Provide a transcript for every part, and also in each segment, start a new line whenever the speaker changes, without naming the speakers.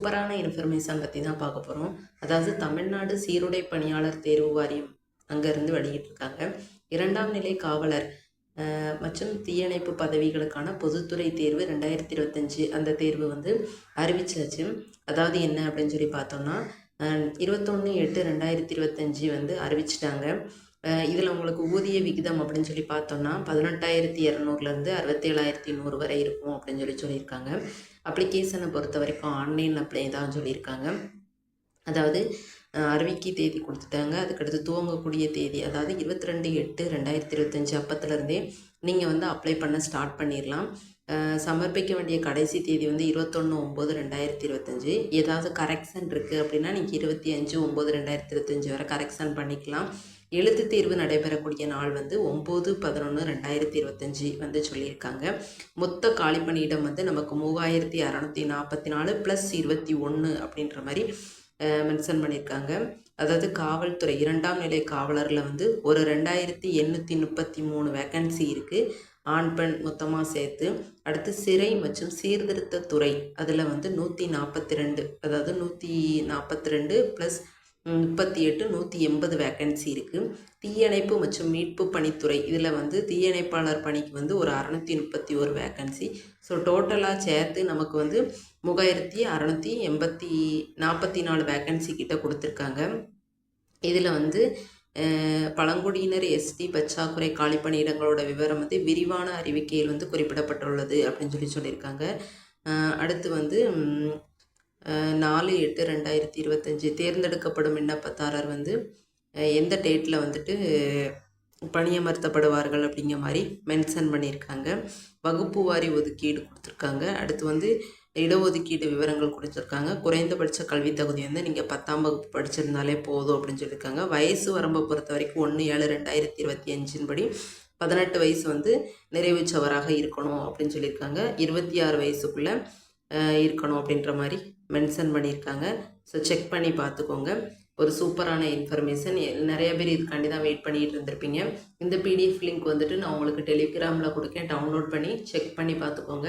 சூப்பரான இன்ஃபர்மேஷன் பற்றி தான் பார்க்க போகிறோம் அதாவது தமிழ்நாடு சீருடை பணியாளர் தேர்வு வாரியம் அங்கேருந்து வெளியிட்டிருக்காங்க. இரண்டாம் நிலை காவலர் மற்றும் தீயணைப்பு பதவிகளுக்கான பொதுத்துறை தேர்வு ரெண்டாயிரத்தி இருபத்தஞ்சி. அந்த தேர்வு வந்து அறிவிச்சாச்சு. அதாவது என்ன அப்படின்னு சொல்லி பார்த்தோம்னா இருபத்தொன்று எட்டு ரெண்டாயிரத்தி இருபத்தஞ்சி வந்து அறிவிச்சிட்டாங்க. இதில் உங்களுக்கு ஊதிய விகிதம் அப்படின்னு சொல்லி பார்த்தோம்னா பதினெட்டாயிரத்தி இரநூறுலேருந்து அறுபத்தேழாயிரத்தி நூறு வரை இருக்கும் அப்படின்னு சொல்லி சொல்லியிருக்காங்க. அப்ளிகேஷனை பொறுத்த வரைக்கும் ஆன்லைன் அப்ளை தான் சொல்லியிருக்காங்க. அதாவது அஹ், அறிவிக்கை தேதி கொடுத்துட்டாங்க. அதுக்கடுத்து துவங்கக்கூடிய தேதி அதாவது இருபத்தி ரெண்டு எட்டு ரெண்டாயிரத்தி இருபத்தஞ்சி அப்பத்துலேருந்தே நீங்கள் வந்து அப்ளை பண்ண ஸ்டார்ட் பண்ணிடலாம் சமர்ப்பிக்க வேண்டிய கடைசி தேதி வந்து இருபத்தொன்று ஒம்பது ரெண்டாயிரத்தி இருபத்தஞ்சி. ஏதாவது கரெக்ஷன் இருக்குது அப்படின்னா நீங்கள் இருபத்தி அஞ்சு ஒம்பது ரெண்டாயிரத்தி இருபத்தஞ்சி வரை கரெக்ஷன் பண்ணிக்கலாம். எழுத்து தேர்வு நடைபெறக்கூடிய நாள் வந்து ஒம்பது பதினொன்று ரெண்டாயிரத்தி இருபத்தஞ்சி வந்து சொல்லியிருக்காங்க. மொத்த காலிப்பணியிடம் வந்து நமக்கு மூவாயிரத்தி அறநூற்றி நாற்பத்தி நாலு ப்ளஸ் இருபத்தி ஒன்று அப்படின்ற மாதிரி மென்ஷன் பண்ணியிருக்காங்க அதாவது காவல்துறை இரண்டாம் நிலை காவலரில் வந்து ஒரு ரெண்டாயிரத்தி எண்ணூற்றி முப்பத்தி மூணு வேக்கன்சி இருக்குது ஆண் பெண் மொத்தமாக சேர்த்து. அடுத்து சிறை மற்றும் சீர்திருத்த துறை. அதில் வந்து நூற்றி நாற்பத்தி ரெண்டு அதாவது நூற்றி நாற்பத்தி ரெண்டு ப்ளஸ் முப்பத்தி எட்டு நூற்றி எண்பது வேக்கன்சி இருக்குது தீயணைப்பு மற்றும் மீட்பு பணித்துறை இதில் வந்து தீயணைப்பாளர் பணிக்கு வந்து ஒரு அறநூற்றி முப்பத்தி ஒரு வேக்கன்சி ஸோ டோட்டலாக சேர்த்து நமக்கு வந்து மூவாயிரத்தி அறநூற்றி எண்பத்தி நாற்பத்தி நாலு வேக்கன்சி கிட்ட கொடுத்துருக்காங்க. இதில் வந்து பழங்குடியினர் எஸ்டி பச்சாக்குறை காலி பணியிடங்களோட விவரம் வந்து விரிவான அறிவிக்கையில் வந்து குறிப்பிடப்பட்டுள்ளது அப்படின்னு சொல்லி சொல்லியிருக்காங்க. அடுத்து வந்து நாலு எட்டு ரெண்டாயிரத்தி இருபத்தஞ்சி தேர்ந்தெடுக்கப்படும் விண்ணப்பத்தாரர் வந்து எந்த டேட்டில் வந்துட்டு பணியமர்த்தப்படுவார்கள் அப்படிங்கிற மாதிரி மென்ஷன் பண்ணியிருக்காங்க. வகுப்பு வாரி ஒதுக்கீடு கொடுத்துருக்காங்க. அடுத்து வந்து இடஒதுக்கீடு விவரங்கள் கொடுத்துருக்காங்க. குறைந்தபட்ச கல்வி தகுதி வந்து நீங்கள் பத்தாம் வகுப்பு படிச்சிருந்தாலே போதும் அப்படின்னு சொல்லியிருக்காங்க. வயசு வரம்பை பொறுத்த வரைக்கும் ஒன்று ஏழு ரெண்டாயிரத்தி இருபத்தி அஞ்சின் படி பதினெட்டு வயசு வந்து நிறைவுச்சவராக இருக்கணும் அப்படின்னு சொல்லியிருக்காங்க. இருபத்தி ஆறு வயசுக்குள்ளே இருக்கணும் அப்படின்ற மாதிரி மென்ஷன் பண்ணியிருக்காங்க. ஸோ செக் பண்ணி பார்த்துக்கோங்க. ஒரு சூப்பரான இன்ஃபர்மேஷன் நிறைய பேர் இதுக்காண்டி தான் வெயிட் பண்ணிட்டு இருந்திருப்பீங்க. இந்த பிடிஎஃப் லிங்க் வந்துட்டு நான் உங்களுக்கு டெலிகிராமில் கொடுக்கேன். டவுன்லோட் பண்ணி செக் பண்ணி பார்த்துக்கோங்க.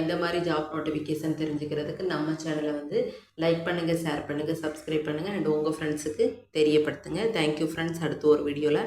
இந்த மாதிரி ஜாப் நோட்டிஃபிகேஷன் தெரிஞ்சுக்கிறதுக்கு நம்ம சேனலை வந்து லைக் பண்ணுங்கள் ஷேர் பண்ணுங்கள் சப்ஸ்கிரைப் பண்ணுங்கள் அண்ட் உங்கள் ஃப்ரெண்ட்ஸுக்கு தெரியப்படுத்துங்க. தேங்க்யூ ஃப்ரெண்ட்ஸ் அடுத்த ஒரு வீடியோவில்